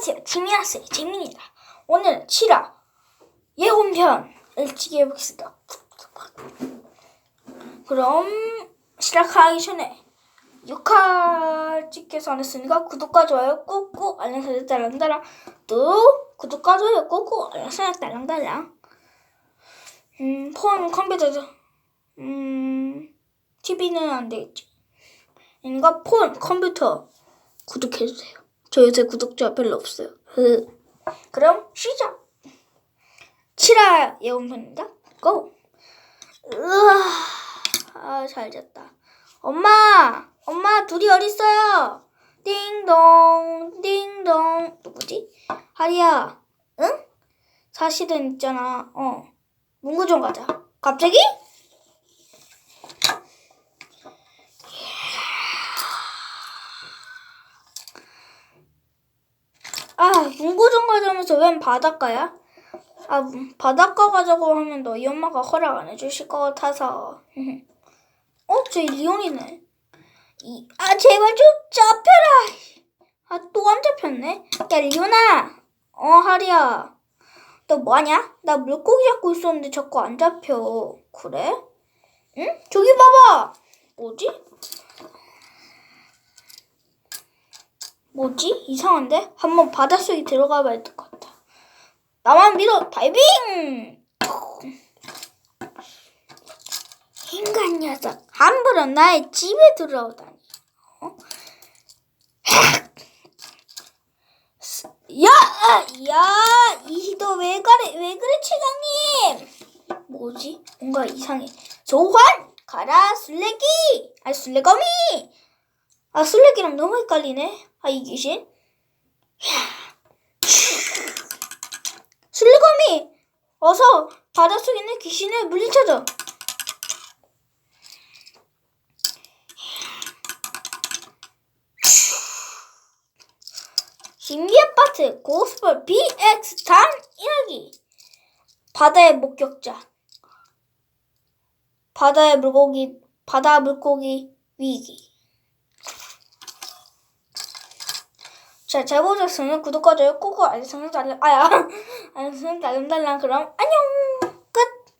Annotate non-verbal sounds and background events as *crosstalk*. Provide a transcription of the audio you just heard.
안녕하세요. 재미났어요. 재민이다. 오늘은 7화 예고편을 찍어보겠습니다. 그럼 시작하기 전에 6화 찍혀서 안 했으니까 구독과 좋아요 꾹꾹 알람 설정 달랑달랑 또 구독과 좋아요 꾹꾹 알람 설정 달랑달랑 음, 폰, 컴퓨터, 음, TV는 안 되겠지. 그러니까 폰, 컴퓨터 구독해주세요. 저 요새 구독자 별로 없어요. 흐. *laughs* 그럼 시작. 7화 예고편입니다. 고! 으아, 아, 잘 잤다. 엄마! 엄마, 둘이 어딨어요? 띵동, 띵동. 누구지? 하리야, 응? 사실은 있잖아, 어. 문구 좀 가자. 갑자기? 아, 문구점 가자면서 웬 바닷가야? 아, 음, 바닷가 가자고 하면 너희 엄마가 허락 안 해주실 것 같아서. *laughs* 어, 저기 리온이네. 이, 아, 제발 좀 잡혀라! 아, 또 안 잡혔네? 야, 리온아! 어, 하리야. 너 뭐하냐? 나 물고기 잡고 있었는데 자꾸 안 잡혀. 그래? 응? 저기 봐봐! 뭐지? 뭐지? 이상한데? 한번 바닷속에 들어가 봐야 될 것 같아. 나만 믿어! 다이빙! 인간 녀석, 함부로 나의 집에 들어오다니. 어? *laughs* 야! 야! 이너 왜 그래? 왜 그래, 최강님? 뭐지? 뭔가 이상해. 소환! 가라, 술래기! 아, 술래거미! 아, 술래기랑 너무 헷갈리네. 아, 이 귀신? 술래거미! 어서 바닷속에 있는 귀신을 물리쳐줘. 신비한 파트 고스벌 BX 단 이야기 바다의 목격자 바다의 물고기 바다 물고기 위기 자, 잘 보셨으면 구독과 좋아요 꾹꾹 알림 설정 달라 아야. *laughs* 알림 설정 달랑 달랑 그럼 안녕